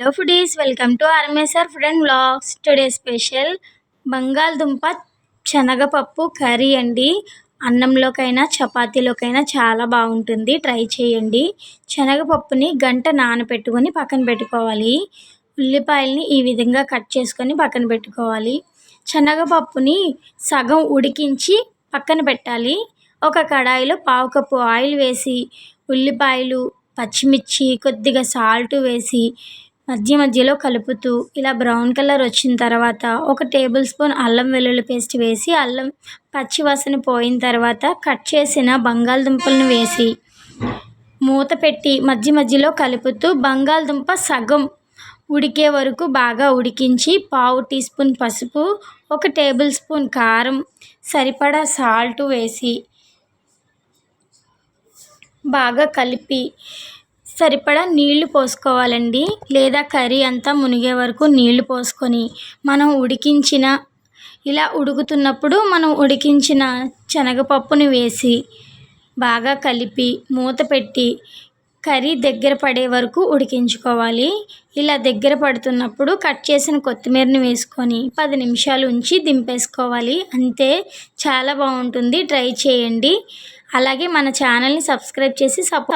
Hello foodies welcome to Armesar food and blogs today special బంగాళదుంప శనగపప్పు curry అండి అన్నంలోకైనా చపాతీలోకైనా చాలా బాగుంటుంది ట్రై చేయండి శనగపప్పుని గంట నానబెట్టుకొని పక్కన పెట్టుకోవాలి ఉల్లిపాయల్ని ఈ విధంగా కట్ చేసుకొని పక్కన పెట్టుకోవాలి శనగపప్పుని సగం ఉడికించి పక్కన పెట్టాలి ఒక కడాయిలో పావు కప్పు ఆయిల్ వేసి ఉల్లిపాయలు పచ్చిమిర్చి కొద్దిగా సాల్ట్ వేసి మధ్య మధ్యలో కలుపుతూ ఇలా బ్రౌన్ కలర్ వచ్చిన తర్వాత ఒక టేబుల్ స్పూన్ అల్లం వెల్లుల్లి పేస్ట్ వేసి అల్లం పచ్చివాసన పోయిన తర్వాత కట్ చేసిన బంగాళదుంపలను వేసి మూత పెట్టి మధ్య మధ్యలో కలుపుతూ బంగాళదుంప సగం ఉడికే వరకు బాగా ఉడికించి పావు టీ స్పూన్ పసుపు ఒక టేబుల్ స్పూన్ కారం సరిపడా సాల్ట్ వేసి బాగా కలిపి సరిపడా నీళ్ళు పోసుకోవాలండి. లేదా కర్రీ అంతా మునిగే వరకు నీళ్ళు పోసుకొని మనం ఉడికించిన ఇలా ఉడుకుతున్నప్పుడు మనం ఉడికించిన శనగపప్పుని వేసి బాగా కలిపి మూత పెట్టి కర్రీ దగ్గర పడే వరకు ఉడికించుకోవాలి. ఇలా దగ్గర పడుతున్నప్పుడు కట్ చేసిన కొత్తిమీరని వేసుకొని పది నిమిషాలు ఉంచి దింపేసుకోవాలి. అంతే చాలా బాగుంటుంది. ట్రై చేయండి. అలాగే మన ఛానల్ని సబ్స్క్రైబ్ చేసి సపోర్ట్